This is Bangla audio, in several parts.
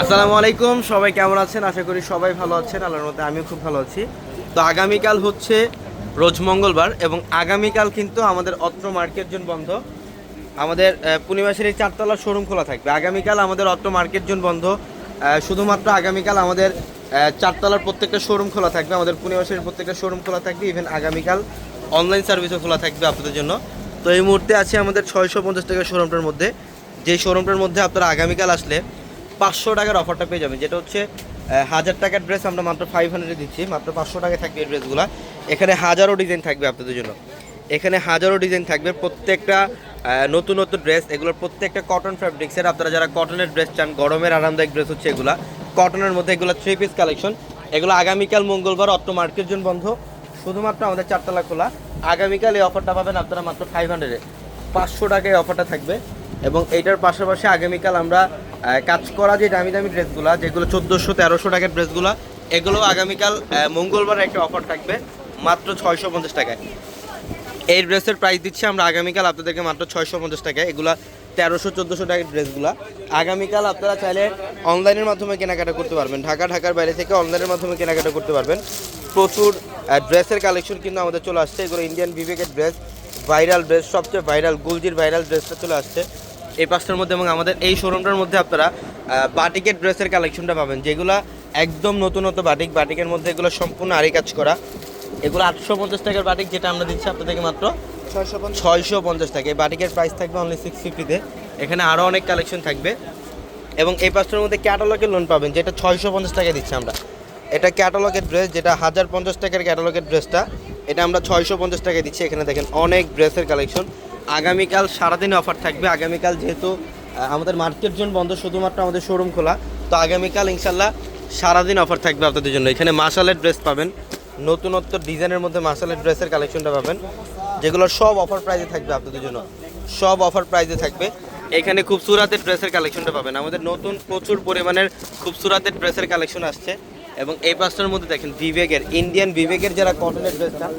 আসসালামু আলাইকুম, সবাই কেমন আছেন? আশা করি সবাই ভালো আছেন, আল্লাহর মধ্যে আমিও খুব ভালো আছি। তো আগামীকাল হচ্ছে রোজ মঙ্গলবার এবং আগামীকাল কিন্তু আমাদের অত্র মার্কেট জোন বন্ধ। আমাদের পূর্ণিমাসের এই চারতলা শোরুম খোলা থাকবে। আগামীকাল আমাদের অত্র মার্কেট জোন বন্ধ। শুধুমাত্র আগামীকাল আমাদের চারতলার প্রত্যেকটা শোরুম খোলা থাকবে। আমাদের পূর্ণিমাসের প্রত্যেকটা শোরুম খোলা থাকবে। ইভেন আগামীকাল অনলাইন সার্ভিসও খোলা থাকবে আপনাদের জন্য। তো এই মুহূর্তে আছে আমাদের ছয়শো পঞ্চাশ টাকা শোরুমটার মধ্যে। যে শোরুমটার মধ্যে আপনারা আগামীকাল আসলে পাঁচশো টাকার অফারটা পেয়ে যাবেন। যেটা হচ্ছে হাজার টাকার ড্রেস আমরা মাত্র ফাইভ হান্ড্রেডে দিচ্ছি, মাত্র পাঁচশো টাকায় থাকবে এই ড্রেসগুলো এখানে হাজারো ডিজাইন থাকবে আপনাদের জন্য। এখানে হাজারো ডিজাইন থাকবে, প্রত্যেকটা নতুন নতুন ড্রেস এগুলোর প্রত্যেকটা কটন ফ্যাব্রিক্সের আপনারা যারা কটনের ড্রেস চান, গরমের আরামদায়ক ড্রেস হচ্ছে এগুলা। কটনের মধ্যে এগুলো থ্রি পিস কালেকশন এগুলো আগামীকাল মঙ্গলবার অত্র মার্কেট জোন বন্ধ। শুধুমাত্র আমাদের চারতলা খোলা। আগামীকাল এই অফারটা পাবেন আপনারা মাত্র ফাইভ হান্ড্রেডে পাঁচশো টাকায় অফারটা থাকবে। এবং এইটার পাশাপাশি আগামীকাল আমরা কাজ করা যে দামি দামি ড্রেসগুলো, যেগুলো চোদ্দোশো, তেরোশো টাকার ড্রেসগুলো, এগুলো আগামীকাল মঙ্গলবার একটা অফার থাকবে, মাত্র ছয়শো পঞ্চাশ টাকায়। এই ড্রেসের প্রাইস দিচ্ছি আমরা আগামীকাল আপনাদেরকে মাত্র ছয়শো পঞ্চাশ টাকায়। এগুলা তেরোশো, চোদ্দোশো টাকার ড্রেসগুলো। আগামীকাল আপনারা চাইলে অনলাইনের মাধ্যমে কেনাকাটা করতে পারবেন। ঢাকা, ঢাকার বাইরে থেকে অনলাইনের মাধ্যমে কেনাকাটা করতে পারবেন। প্রচুর ড্রেসের কালেকশন কিন্তু আমাদের চলে আসছে। এগুলো ইন্ডিয়ান বিবেকের ড্রেস ভাইরাল ড্রেস সবচেয়ে ভাইরাল গুলজির ভাইরাল ড্রেসটা চলে আসছে। এই পাঁচটার মধ্যে এবং আমাদের এই শোরুমটার মধ্যে আপনারা বাটিকের ড্রেসের কালেকশনটা পাবেন। যেগুলো একদম নতুন নতুন বাটিক বাটিকের মধ্যে এগুলো সম্পূর্ণ আরি কাজ করা। এগুলো আটশো পঞ্চাশ টাকার বাটিক যেটা আমরা দিচ্ছি আপনাদেরকে মাত্র ছয়শো পঞ্চাশ। ছয়শো পঞ্চাশ টাকা। এই বাটিকের প্রাইস থাকবে অনলি সিক্স ফিফটিতে এখানে আরও অনেক কালেকশন থাকবে। এবং এই পাঁচটার মধ্যে ক্যাটালগের লোন পাবেন যেটা ছয়শো পঞ্চাশ টাকায় দিচ্ছি আমরা। এটা ক্যাটালগের ড্রেস যেটা হাজার পঞ্চাশ টাকার ক্যাটালগের ড্রেসটা এটা আমরা ছয়শো পঞ্চাশ টাকায় দিচ্ছি। এখানে দেখেন অনেক ড্রেসের কালেকশন আগামীকাল সারাদিন অফার থাকবে। আগামীকাল যেহেতু আমাদের মার্কেট জোন বন্ধ, শুধুমাত্র আমাদের শোরুম খোলা, তো আগামীকাল ইনশাল্লাহ সারাদিন অফার থাকবে আপনাদের জন্য। এখানে মাসালের ড্রেস পাবেন, নতুনত্ব ডিজাইনের মধ্যে মাসালের ড্রেসের কালেকশনটা পাবেন, যেগুলো সব অফার প্রাইজে থাকবে আপনাদের জন্য। সব অফার প্রাইজে থাকবে। এখানে খুব সুরাতের ড্রেসের কালেকশনটা পাবেন। আমাদের নতুন প্রচুর পরিমাণের খুব সুরাতের ড্রেসের কালেকশন আসছে। এবং এই পাঁচটার মধ্যে দেখেন, বিবেকের ইন্ডিয়ান বিবেকের যারা কটনের ড্রেস চান,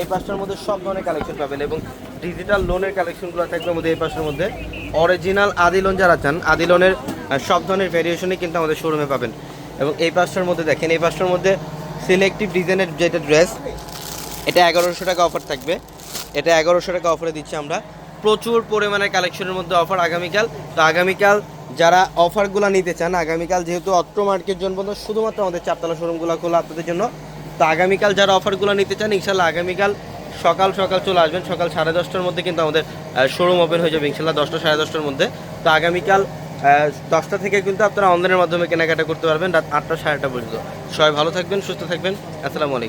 এই পাঁচটার মধ্যে সব ধরনের কালেকশন পাবেন। এবং ডিজিটাল লোনের কালেকশনগুলো থাকবে আমাদের এই পাঁচটার মধ্যে। অরিজিনাল আদি লোন যারা চান আদি লোনের সব ধরনের ভ্যারিয়েশনই কিন্তু আমাদের শোরুমে পাবেন। এবং এই পাঁচটার মধ্যে দেখেন, এই পাঁচটার মধ্যে সিলেক্টিভ ডিজাইনের যেটা ড্রেস এটা এগারোশো টাকা অফার থাকবে। এটা এগারোশো টাকা অফারে দিচ্ছি আমরা। প্রচুর পরিমাণে কালেকশনের মধ্যে অফার আগামীকাল। তো আগামীকাল যারা অফারগুলো নিতে চান, আগামীকাল যেহেতু অত্র মার্কেট জন বন্ধ শুধুমাত্র আমাদের চারতলা শোরুমগুলো খোলা আপনাদের জন্য, তো আগামীকাল যারা অফারগুলো নিতে চান ইনশাল্লাহ আগামীকাল সকাল সকাল চলে আসবেন। সকাল সাড়ে দশটার মধ্যে কিন্তু আমাদের শোরুম ওপেন হয়ে যাবে ইনশাল্লাহ, দশটা সাড়ে দশটার মধ্যে। তো আগামীকাল দশটা থেকে কিন্তু আপনারা অনলাইনের মাধ্যমে কেনাকাটা করতে পারবেন, রাত আটটা সাড়ে আটটা পর্যন্ত। সবাই ভালো থাকবেন, সুস্থ থাকবেন। আসসালামু আলাইকুম।